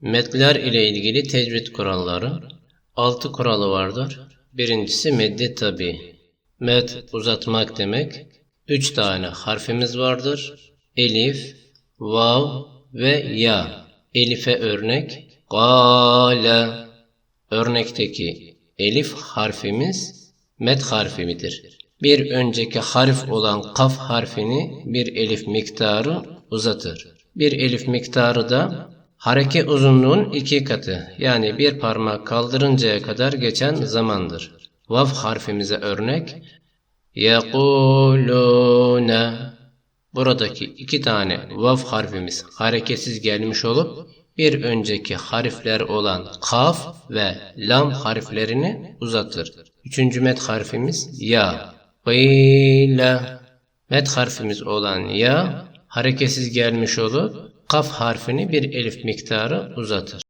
Metler ile ilgili tecvid kuralları. Altı kuralı vardır. Birincisi meddi tabi. Med uzatmak demek. Üç tane harfimiz vardır. Elif, vav ve ya. Elife örnek. Gale. Örnekteki elif harfimiz med harfimidir. Bir önceki harf olan kaf harfini bir elif miktarı uzatır. Bir elif miktarı da hareke uzunluğun iki katı yani bir parmak kaldırıncaya kadar geçen zamandır. Vav harfimize örnek yekulune Buradaki iki tane vav harfimiz hareketsiz gelmiş olup bir önceki harfler olan kaf ve lam harflerini uzatır. Üçüncü met harfimiz ya. Qile. Met harfimiz olan ya hareketsiz gelmiş olup kaf harfini bir elif miktarı uzatır.